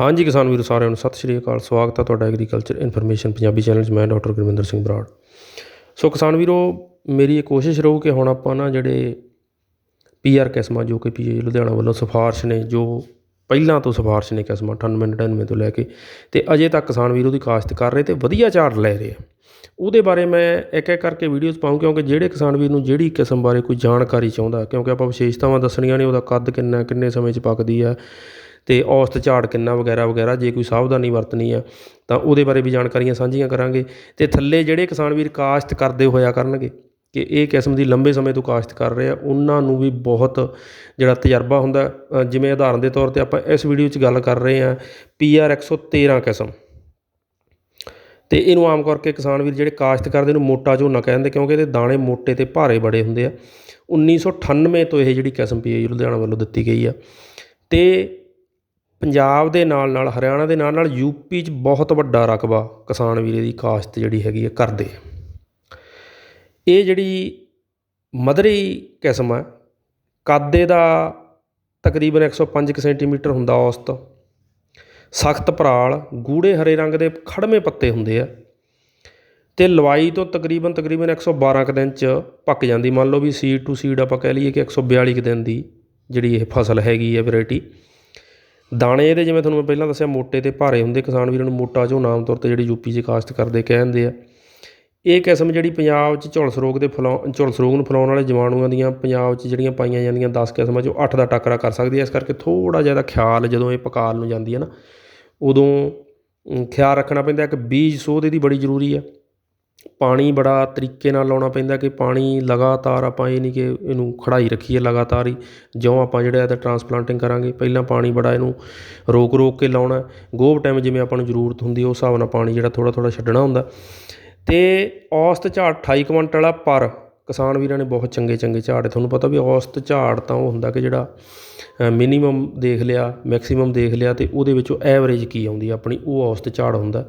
ਹਾਂਜੀ ਕਿਸਾਨ ਵੀਰੋ ਸਾਰਿਆਂ ਨੂੰ ਸਤਿ ਸ਼੍ਰੀ ਅਕਾਲ। ਸਵਾਗਤ ਹੈ ਤੁਹਾਡਾ ਐਗਰੀਕਲਚਰ ਇਨਫੋਰਮੇਸ਼ਨ ਪੰਜਾਬੀ ਚੈਨਲ 'ਚ। ਮੈਂ ਡਾਕਟਰ ਗੁਰਵਿੰਦਰ ਸਿੰਘ ਬਰਾੜ। ਸੋ ਕਿਸਾਨ ਵੀਰੋ, ਮੇਰੀ ਇਹ ਕੋਸ਼ਿਸ਼ ਰਹੂ ਕਿ ਹੁਣ ਆਪਾਂ ਨਾ ਜਿਹੜੇ ਪੀਆਰ ਕਿਸਮਾਂ, ਜੋ ਕਿ ਪੀਏ ਲੁਧਿਆਣਾ ਵੱਲੋਂ ਸਿਫਾਰਿਸ਼ ਨੇ, ਜੋ ਪਹਿਲਾਂ ਤੋਂ ਸਿਫਾਰਿਸ਼ ਨੇ ਕਿਸਮਾਂ 98 99 ਤੋਂ ਲੈ ਕੇ, ਤੇ ਅਜੇ ਤੱਕ ਕਿਸਾਨ ਵੀਰੋ ਦੀ ਕਾਸ਼ਤ ਕਰ ਰਹੇ ਤੇ ਵਧੀਆ ਝਾੜ ਲੈ ਰਹੇ ਆ। ਉਹਦੇ ਬਾਰੇ ਮੈਂ ਇੱਕ ਇੱਕ ਕਰਕੇ ਵੀਡੀਓਜ਼ ਪਾਉਂ ਕਿਉਂਕਿ ਜਿਹੜੇ ਕਿਸਾਨ ਵੀਰ ਨੂੰ ਜਿਹੜੀ ਕਿਸਮ ਬਾਰੇ ਕੋਈ ਜਾਣਕਾਰੀ ਚਾਹੁੰਦਾ, ਕਿਉਂਕਿ ਆਪਾਂ ਵਿਸ਼ੇਸ਼ਤਾਵਾਂ ਦੱਸਣੀਆਂ ਨੇ, ਉਹਦਾ ਕੱਦ ਕਿੰਨਾ, ਕਿੰਨੇ ਸਮੇਂ 'ਚ ਪੱਕਦੀ ਆ ਅਤੇ ਔਸਤ ਝਾੜ ਕਿੰਨਾ ਵਗੈਰਾ ਵਗੈਰਾ, ਜੇ ਕੋਈ ਸਾਵਧਾਨੀ ਵਰਤਣੀ ਆ, ਤਾਂ ਉਹਦੇ ਬਾਰੇ ਵੀ ਜਾਣਕਾਰੀਆਂ ਸਾਂਝੀਆਂ ਕਰਾਂਗੇ। ਅਤੇ ਥੱਲੇ ਜਿਹੜੇ ਕਿਸਾਨ ਵੀਰ ਕਾਸ਼ਤ ਕਰਦੇ ਹੋਇਆ ਕਰਨਗੇ, ਕਿ ਇਹ ਕਿਸਮ ਦੀ ਲੰਬੇ ਸਮੇਂ ਤੋਂ ਕਾਸ਼ਤ ਕਰ ਰਹੇ ਆ, ਉਹਨਾਂ ਨੂੰ ਵੀ ਬਹੁਤ ਜਿਹੜਾ ਤਜਰਬਾ ਹੁੰਦਾ। ਜਿਵੇਂ ਉਦਾਹਰਨ ਦੇ ਤੌਰ ਤੇ ਆਪਾਂ ਇਸ ਵੀਡੀਓ 'ਚ ਗੱਲ ਕਰ ਰਹੇ ਆ ਪੀਆਰ 113 ਕਿਸਮ। ਤੇ ਇਹਨੂੰ ਆਮ ਕਰਕੇ ਕਿਸਾਨ ਵੀਰ ਜਿਹੜੇ ਕਾਸ਼ਤ ਕਰਦੇ ਨੂੰ ਮੋਟਾ ਝੋਨਾ ਕਹਿੰਦੇ, ਕਿਉਂਕਿ ਇਹਦੇ ਦਾਣੇ ਮੋਟੇ ਤੇ ਭਾਰੇ ਬੜੇ ਹੁੰਦੇ ਆ। 1998 ਤੋਂ ਇਹ ਜਿਹੜੀ ਕਿਸਮ ਪੀਏ ਲੁਧਿਆਣਾ ਵੱਲੋਂ ਦਿੱਤੀ ਗਈ ਆ। ਤੇ ਪੰਜਾਬ ਦੇ ਨਾਲ ਨਾਲ, ਹਰਿਆਣਾ ਦੇ ਨਾਲ ਨਾਲ ਯੂਪੀ 'ਚ ਬਹੁਤ ਵੱਡਾ ਰਕਬਾ ਕਿਸਾਨ ਵੀਰੇ ਦੀ ਕਾਸ਼ਤ ਜਿਹੜੀ ਹੈਗੀ ਹੈ ਕਰਦੇ ਇਹ ਜਿਹੜੀ ਮਧਰੀ ਕਿਸਮ ਹੈ ਕਾਦੇ ਦਾ ਤਕਰੀਬਨ 105 ਕੁ ਸੈਂਟੀਮੀਟਰ ਹੁੰਦਾ ਔਸਤ ਸਖਤ ਪਰਾਲ ਗੂੜੇ ਹਰੇ ਰੰਗ ਦੇ ਖੜਵੇਂ ਪੱਤੇ ਹੁੰਦੇ ਆ ਤੇ ਲਵਾਈ ਤੋਂ ਤਕਰੀਬਨ ਤਕਰੀਬਨ 112 ਕੁ ਦਿਨ ਚ ਪੱਕ ਜਾਂਦੀ। ਮੰਨ ਲਓ ਵੀ ਸੀਡ ਟੂ ਸੀਡ ਆਪਾਂ ਕਹਿ ਲਈਏ ਕਿ 142 ਕੁ ਦਿਨ ਦੀ ਜਿਹੜੀ ਇਹ ਫਸਲ ਹੈਗੀ ਹੈ ਵੈਰਾਈਟੀ ਦਾਣੇ ਇਹਦੇ ਜਿਵੇਂ ਤੁਹਾਨੂੰ ਮੈਂ ਪਹਿਲਾਂ ਦੱਸਿਆ ਮੋਟੇ ਤੇ ਭਾਰੇ ਹੁੰਦੇ, ਕਿਸਾਨ ਵੀਰਾਂ ਨੂੰ ਮੋਟਾ ਝੋਨਾ ਆਮ ਤੌਰ ਤੇ ਜਿਹੜੀ ਯੂਪੀ 'ਚ ਕਾਸ਼ਤ ਕਰਦੇ ਕਹਿੰਦੇ ਆ। ਇਹ ਕਿਸਮ ਜਿਹੜੀ ਪੰਜਾਬ 'ਚ ਝੁਲਸ ਰੋਗ ਦੇ ਫਲਾਉ, ਝੁਲਸ ਰੋਗ ਨੂੰ ਫੈਲਾਉਣ ਵਾਲੇ ਜੀਵਾਣੂਆਂ ਦੀਆਂ ਪੰਜਾਬ 'ਚ ਜਿਹੜੀਆਂ ਪਾਈਆਂ ਜਾਂਦੀਆਂ 10 ਕਿਸਮਾਂ 'ਚੋਂ 8 ਦਾ ਟੱਕਰਾ ਕਰ ਸਕਦੀ ਹੈ ਇਸ ਕਰਕੇ ਥੋੜਾ ਜਿਹਾ ਖਿਆਲ ਜਦੋਂ ਇਹ ਪਕਾਲ ਨੂੰ ਜਾਂਦੀ ਹੈ ਨਾ, ਉਦੋਂ ਖਿਆਲ ਰੱਖਣਾ ਪੈਂਦਾ। ਇੱਕ ਬੀਜ ਸੋਧ ਇਹਦੀ ਬੜੀ ਜ਼ਰੂਰੀ ਹੈ ਪਾਣੀ ਬੜਾ ਤਰੀਕੇ ਨਾਲ ਲਾਉਣਾ ਪੈਂਦਾ ਕਿ ਪਾਣੀ ਲਗਾਤਾਰ ਆਪਾਂ ਇਹ ਨਹੀਂ ਕਿ ਇਹਨੂੰ ਖੜਾਈ ਰੱਖੀਏ ਲਗਾਤਾਰ ਹੀ, ਜਿਉਂ ਆਪਾਂ ਜਿਹੜਾ ਇਹਦਾ ਟਰਾਂਸਪਲਾਂਟਿੰਗ ਕਰਾਂਗੇ। ਪਹਿਲਾਂ ਪਾਣੀ ਬੜਾ ਇਹਨੂੰ ਰੋਕ ਰੋਕ ਕੇ ਲਾਉਣਾ ਗੋਭ ਟਾਈਮ ਜਿਵੇਂ ਆਪਾਂ ਨੂੰ ਜ਼ਰੂਰਤ ਹੁੰਦੀ ਉਸ ਹਿਸਾਬ ਨਾਲ ਪਾਣੀ ਜਿਹੜਾ ਥੋੜ੍ਹਾ ਥੋੜ੍ਹਾ ਛੱਡਣਾ ਹੁੰਦਾ। ਅਤੇ ਔਸਤ ਝਾੜ 28 ਕੁਇੰਟਲ ਆ ਪਰ ਕਿਸਾਨ ਵੀਰਾਂ ਨੇ ਬਹੁਤ ਚੰਗੇ ਚੰਗੇ ਝਾੜ ਹੈ ਤੁਹਾਨੂੰ ਪਤਾ ਵੀ ਔਸਤ ਝਾੜ ਤਾਂ ਉਹ ਹੁੰਦਾ ਕਿ ਜਿਹੜਾ ਮਿਨੀਮਮ ਦੇਖ ਲਿਆ ਮੈਕਸਿਮਮ ਦੇਖ ਲਿਆ ਅਤੇ ਉਹਦੇ ਵਿੱਚੋਂ ਐਵਰੇਜ ਕੀ ਆਉਂਦੀ ਆਪਣੀ, ਉਹ ਔਸਤ ਝਾੜ ਹੁੰਦਾ।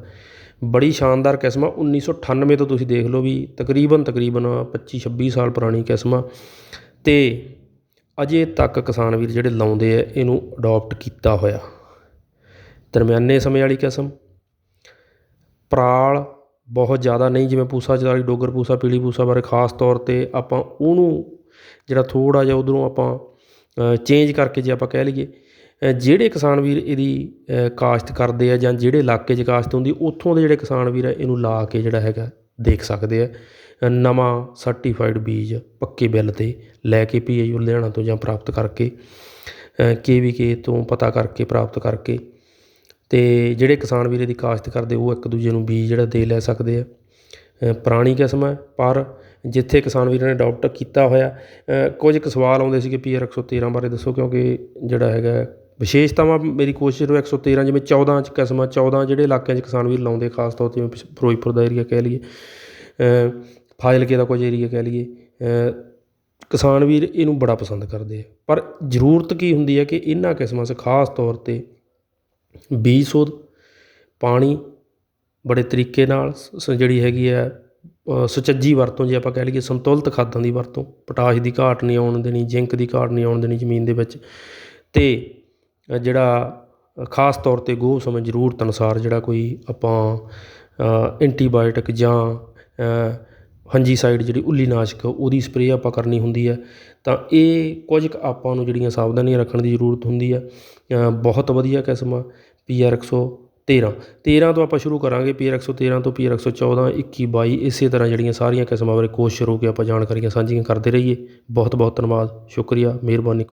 ਬੜੀ ਸ਼ਾਨਦਾਰ ਕਿਸਮ ਆ। 1998 ਤੋਂ ਤੁਸੀਂ ਦੇਖ ਲਓ ਵੀ ਤਕਰੀਬਨ ਤਕਰੀਬਨ 25 26 ਸਾਲ ਪੁਰਾਣੀ ਕਿਸਮ ਆ। ਤੇ ਅਜੇ ਤੱਕ ਕਿਸਾਨ ਵੀਰ ਜਿਹੜੇ ਲਾਉਂਦੇ ਆ, ਇਹਨੂੰ ਅਡੋਪਟ ਕੀਤਾ ਹੋਇਆ। ਦਰਮਿਆਨੇ ਸਮੇਂ ਵਾਲੀ ਕਿਸਮ। ਪਰਾਲ ਬਹੁਤ ਜ਼ਿਆਦਾ ਨਹੀਂ, ਜਿਵੇਂ ਪੂਸਾ ਚਦਾਲੀ ਡੋਗਰ ਪੂਸਾ, ਪੀਲੀ ਪੂਸਾ ਬਾਰੇ ਖਾਸ ਤੌਰ ਤੇ ਆਪਾਂ ਉਹਨੂੰ ਜਿਹੜਾ ਥੋੜਾ ਜਿਹਾ ਉਧਰੋਂ ਆਪਾਂ ਚੇਂਜ ਕਰਕੇ ਜੇ ਆਪਾਂ ਕਹਿ ਲਈਏ ਜਿਹੜੇ ਕਿਸਾਨ ਵੀਰ ਇਹਦੀ ਕਾਸ਼ਤ ਕਰਦੇ ਆ ਜਾਂ ਜਿਹੜੇ ਇਲਾਕੇ 'ਚ ਕਾਸ਼ਤ ਹੁੰਦੀ, ਉੱਥੋਂ ਦੇ ਜਿਹੜੇ ਕਿਸਾਨ ਵੀਰ ਆ, ਇਹਨੂੰ ਲਾ ਕੇ ਜਿਹੜਾ ਹੈਗਾ ਦੇਖ ਸਕਦੇ ਆ। ਨਵਾਂ ਸਰਟੀਫਾਈਡ ਬੀਜ ਪੱਕੇ ਬਿੱਲ ਤੇ ਲੈ ਕੇ ਪੀਏ ਲੁਧਿਆਣਾ ਤੋਂ ਜਾਂ ਪ੍ਰਾਪਤ ਕਰਕੇ ਕੇਵੀਕੇ ਤੋਂ ਪਤਾ ਕਰਕੇ ਪ੍ਰਾਪਤ ਕਰਕੇ। ਤੇ ਜਿਹੜੇ ਕਿਸਾਨ ਵੀਰ ਇਹਦੀ ਕਾਸ਼ਤ ਕਰਦੇ, ਉਹ ਇੱਕ ਦੂਜੇ ਨੂੰ ਬੀਜ ਜਿਹੜਾ ਦੇ ਲੈ ਸਕਦੇ ਆ। ਪੁਰਾਣੀ ਕਿਸਮ ਹੈ ਪਰ ਜਿੱਥੇ ਕਿਸਾਨ ਵੀਰਾਂ ਨੇ ਅਡਾਪਟ ਕੀਤਾ ਹੋਇਆ ਕੁਝ ਕੁ ਸਵਾਲ ਆਉਂਦੇ ਸੀ ਕਿ ਪੀਆਰ 113 ਬਾਰੇ, ਦੱਸੋ ਕਿਉਂਕਿ ਜਿਹੜਾ ਹੈਗਾ ਵਿਸ਼ੇਸ਼ਤਾਵਾਂ ਮੇਰੀ ਕੋਸ਼ਿਸ਼ ਰਹੋ ਇੱਕ ਸੌ ਤੇਰ੍ਹਾਂ ਜਿਵੇਂ 14 ਚ ਕਿਸਮਾਂ 14 ਜਿਹੜੇ ਇਲਾਕਿਆਂ 'ਚ ਕਿਸਾਨ ਵੀਰ ਲਾਉਂਦੇ, ਖਾਸ ਤੌਰ ਤੇ ਜਿਵੇਂ ਫਿਰੋਜ਼ਪੁਰ ਦਾ ਏਰੀਆ ਕਹਿ ਲਈਏ ਫਾਜ਼ਿਲਕੇ ਦਾ ਕੁਝ ਏਰੀਆ ਕਹਿ ਲਈਏ ਕਿਸਾਨ ਵੀਰ ਇਹਨੂੰ ਬੜਾ ਪਸੰਦ ਕਰਦੇ ਆ। ਪਰ ਜ਼ਰੂਰਤ ਕੀ ਹੁੰਦੀ ਹੈ ਕਿ ਇਹਨਾਂ ਕਿਸਮਾਂ 'ਚ ਖਾਸ ਤੌਰ ਤੇ ਬੀਜ ਸੋਧ, ਪਾਣੀ ਬੜੇ ਤਰੀਕੇ ਨਾਲ ਸ- ਜਿਹੜੀ ਹੈਗੀ ਹੈ ਸੁਚੱਜੀ ਵਰਤੋਂ, ਜੇ ਆਪਾਂ ਕਹਿ ਲਈਏ ਸੰਤੁਲਿਤ ਖਾਦਾਂ ਦੀ ਵਰਤੋਂ, ਪੋਟਾਸ਼ ਦੀ ਘਾਟ ਨਹੀਂ ਆਉਣ ਦੇਣੀ, ਜ਼ਿੰਕ ਦੀ ਘਾਟ ਨਹੀਂ ਆਉਣ ਦੇਣੀ ਜ਼ਮੀਨ ਦੇ ਵਿੱਚ ਅਤੇ ਜਿਹੜਾ ਖਾਸ ਤੌਰ ਤੇ ਗੋਹ ਸਮੇਂ ਜ਼ਰੂਰਤ ਅਨੁਸਾਰ ਜਿਹੜਾ ਕੋਈ ਆਪਾਂ ਐਂਟੀਬਾਇਓਟਿਕ ਜਾਂ ਫੰਜੀਸਾਈਡ ਜਿਹੜੀ ਉੱਲੀ ਨਾਸ਼ਕ ਉਹਦੀ ਸਪਰੇਅ ਆਪਾਂ ਕਰਨੀ ਹੁੰਦੀ ਹੈ ਤਾਂ ਇਹ ਕੁਝ ਕੁ ਆਪਾਂ ਨੂੰ ਜਿਹੜੀਆਂ ਸਾਵਧਾਨੀਆਂ ਰੱਖਣ ਦੀ ਜ਼ਰੂਰਤ ਹੁੰਦੀ ਹੈ ਬਹੁਤ ਵਧੀਆ ਕਿਸਮ ਆ ਪੀਆਰ 113 13 ਤੋਂ ਆਪਾਂ ਸ਼ੁਰੂ ਕਰਾਂਗੇ ਪੀਆਰ 113 ਤੋਂ ਪੀਆਰ 114 21 22 ਇਸੇ ਤਰ੍ਹਾਂ ਜਿਹੜੀਆਂ ਸਾਰੀਆਂ ਕਿਸਮਾਂ ਬਾਰੇ ਕੋਸ਼ਿਸ਼ ਕਰੋ ਕਿ ਆਪਾਂ ਜਾਣਕਾਰੀਆਂ ਸਾਂਝੀਆਂ ਕਰਦੇ ਰਹੀਏ। ਬਹੁਤ ਬਹੁਤ ਧੰਨਵਾਦ, ਸ਼ੁਕਰੀਆ, ਮਿਹਰਬਾਨੀ।